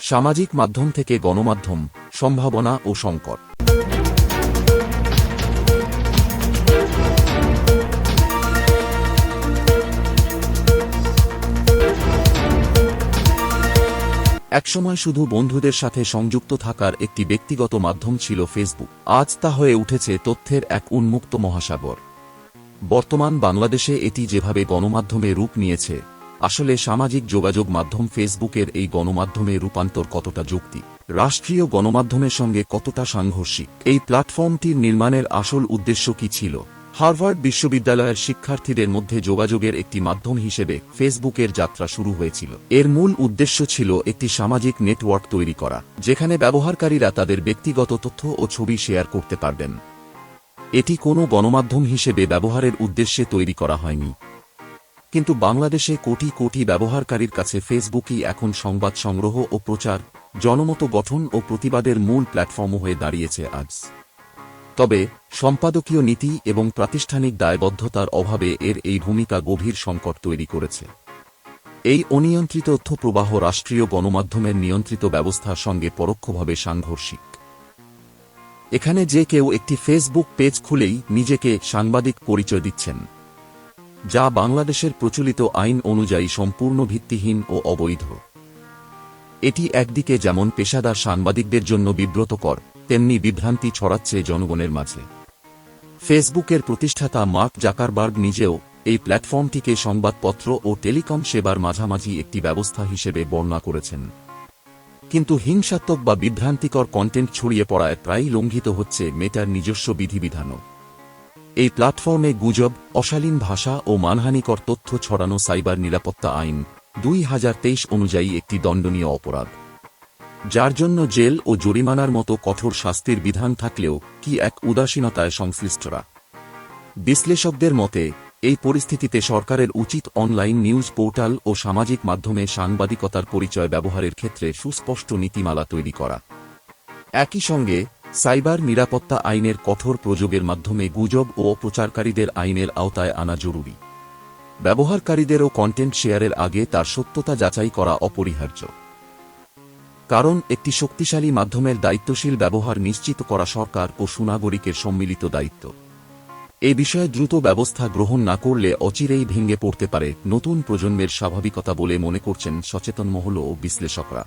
সামাজিক মাধ্যম থেকে গণমাধ্যম, সম্ভাবনা ও সংকট। একসময় শুধু বন্ধুদের সাথে সংযুক্ত থাকার একটি ব্যক্তিগত মাধ্যম ছিল ফেসবুক। আজ তা হয়ে উঠেছে তথ্যের এক উন্মুক্ত মহাসাগর। বর্তমান বাংলাদেশে এটি যেভাবে গণমাধ্যমে রূপ নিয়েছে আসলে সামাজিক যোগাযোগ মাধ্যম ফেসবুকের এই গণমাধ্যমে রূপান্তর কতটা যুক্তি? রাষ্ট্রীয় গণমাধ্যমের সঙ্গে কতটা সাংঘর্ষিক? এই প্ল্যাটফর্মটির নির্মাণের আসল উদ্দেশ্য কি ছিল? হার্ভার্ড বিশ্ববিদ্যালয়ের শিক্ষার্থীদের মধ্যে যোগাযোগের একটি মাধ্যম হিসেবে ফেসবুকের যাত্রা শুরু হয়েছিল। এর মূল উদ্দেশ্য ছিল একটি সামাজিক নেটওয়ার্ক তৈরি করা, যেখানে ব্যবহারকারীরা তাদের ব্যক্তিগত তথ্য ও ছবি শেয়ার করতে পারবেন। এটি কোনো গণমাধ্যম হিসেবে ব্যবহারের উদ্দেশ্যে তৈরি করা হয়নি। কিন্তু বাংলাদেশে কোটি কোটি ব্যবহারকারীর কাছে ফেসবুকই এখন সংবাদ সংগ্রহ ও প্রচার, জনমত গঠন ও প্রতিবাদের মূল প্ল্যাটফর্ম হয়ে দাঁড়িয়েছে আজ। তবে, সম্পাদকীয় নীতি এবং প্রাতিষ্ঠানিক দায়বদ্ধতার অভাবে এর এই ভূমিকা গভীর সংকট তৈরি করেছে। এই অনিয়ন্ত্রিত তথ্য প্রবাহ রাষ্ট্রীয় গণমাধ্যমের নিয়ন্ত্রিত ব্যবস্থার সঙ্গে পরোক্ষভাবে সাংঘর্ষিক। এখানে যে কেউ একটি ফেসবুক পেজ খুলেই নিজেকে সাংবাদিক পরিচয় দিচ্ছেন। যা বাংলাদেশের প্রচলিত আইন অনুযায়ী সম্পূর্ণ ভিত্তিহীন ও অবৈধ। এটি একদিকে যেমন পেশাদার সাংবাদিকদের জন্য বিব্রতকর, তেমনি বিভ্রান্তি ছড়াচ্ছে জনগণের মাঝে। ফেসবুকের প্রতিষ্ঠাতা মার্ক জাকারবার্গ নিজেও এই প্ল্যাটফর্মটিকে সংবাদপত্র ও টেলিকম সেবার মাঝামাঝি একটি ব্যবস্থা হিসেবে বর্ণনা করেছেন। কিন্তু হিংসাত্মক বা বিভ্রান্তিকর কন্টেন্ট ছড়িয়ে পড়ায় প্রায়ই লঙ্ঘিত হচ্ছে মেটার নিজস্ব বিধিবিধানও। এই প্ল্যাটফর্মে গুজব, অশালীন ভাষা ও মানহানিকর তথ্য ছড়ানো সাইবার নিরাপত্তা আইন দুই হাজার তেইশ অনুযায়ী একটি দণ্ডনীয় অপরাধ। যার জন্য জেল ও জরিমানার মতো কঠোর শাস্তির বিধান থাকলেও কি এক উদাসীনতায় সংশ্লিষ্টরা? বিশ্লেষকদের মতে, এই পরিস্থিতিতে সরকারের উচিত অনলাইন নিউজ পোর্টাল ও সামাজিক মাধ্যমে সাংবাদিকতার পরিচয় ব্যবহারের ক্ষেত্রে সুস্পষ্ট নীতিমালা তৈরি করা। একই সঙ্গে সাইবার নিরাপত্তা আইনের কঠোর প্রযোগের মাধ্যমে গুজব ও অপপ্রচারকারীদের আইনের আওতায় আনা জরুরি। ব্যবহারকারীদেরও কন্টেন্ট শেয়ারের আগে তার সত্যতা যাচাই করা অপরিহার্য। কারণ, একটি শক্তিশালী মাধ্যমের দায়িত্বশীল ব্যবহার নিশ্চিত করা সরকার ও সুনাগরিকের সম্মিলিত দায়িত্ব। এ বিষয়ে দ্রুত ব্যবস্থা গ্রহণ না করলে অচিরেই ভেঙে পড়তে পারে নতুন প্রজন্মের স্বাভাবিকতা বলে মনে করছেন সচেতন মহল ও বিশ্লেষকরা।